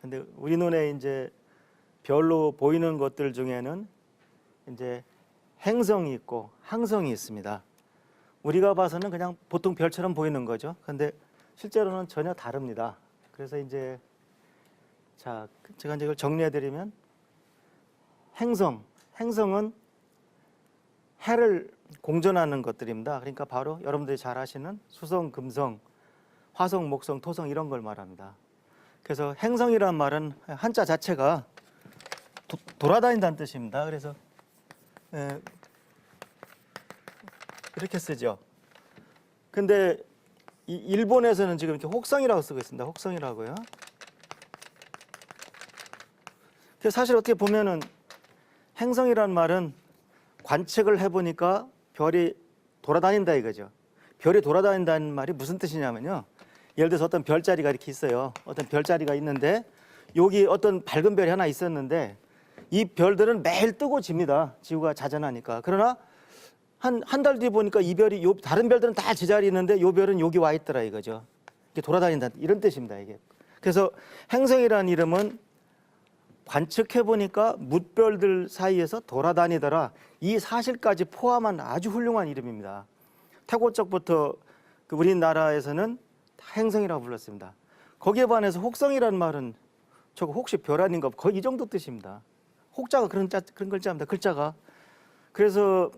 근데 우리 눈에 이제 별로 보이는 것들 중에는 이제 행성이 있고 항성이 있습니다. 우리가 봐서는 그냥 보통 별처럼 보이는 거죠. 근데 실제로는 전혀 다릅니다. 그래서 이제 자 제가 이제 이걸 정리해 드리면 행성, 행성은 해를 공전하는 것들입니다. 그러니까 바로 여러분들이 잘 아시는 수성, 금성, 화성, 목성, 토성 이런 걸 말합니다. 그래서 행성이란 말은 한자 자체가 도, 돌아다닌다는 뜻입니다. 그래서 에, 이렇게 쓰죠. 근데 이 일본에서는 지금 이렇게 혹성이라고 쓰고 있습니다. 혹성이라고요. 사실 어떻게 보면은 행성이란 말은 관측을 해보니까 별이 돌아다닌다 이거죠. 별이 돌아다닌다는 말이 무슨 뜻이냐면요. 예를 들어서 어떤 별자리가 이렇게 있어요. 어떤 별자리가 있는데 여기 어떤 밝은 별이 하나 있었는데 이 별들은 매일 뜨고 집니다. 지구가 자전하니까. 그러나 한 한 달 뒤에 보니까 이 별이 요 다른 별들은 다 제자리에 있는데 요 별은 여기 와 있더라 이거죠. 이게 돌아다닌다 이런 뜻입니다 이게. 그래서 행성이라는 이름은 관측해 보니까 묻별들 사이에서 돌아다니더라 이 사실까지 포함한 아주 훌륭한 이름입니다. 태고 쪽부터 그 우리나라에서는 다 행성이라고 불렀습니다. 거기에 반해서 혹성이라는 말은 저거 혹시 별 아닌가 거의 이 정도 뜻입니다. 혹자가 그런 자, 그런 글자입니다. 글자가 그래서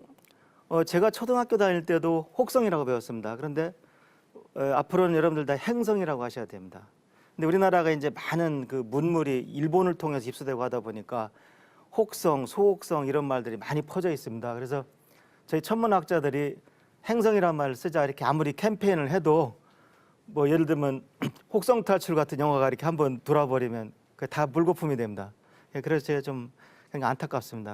어, 제가 초등학교 다닐 때도 혹성이라고 배웠습니다. 그런데 어, 앞으로는 여러분들 다 행성이라고 하셔야 됩니다. 근데 우리나라가 이제 많은 그 문물이 일본을 통해서 입수되고 하다 보니까 혹성, 소혹성 이런 말들이 많이 퍼져 있습니다. 그래서 저희 천문학자들이 행성이라는 말을 쓰자 이렇게 아무리 캠페인을 해도 뭐 예를 들면 혹성 탈출 같은 영화가 이렇게 한번 돌아버리면 다 물거품이 됩니다. 예, 그래서 제가 좀 안타깝습니다.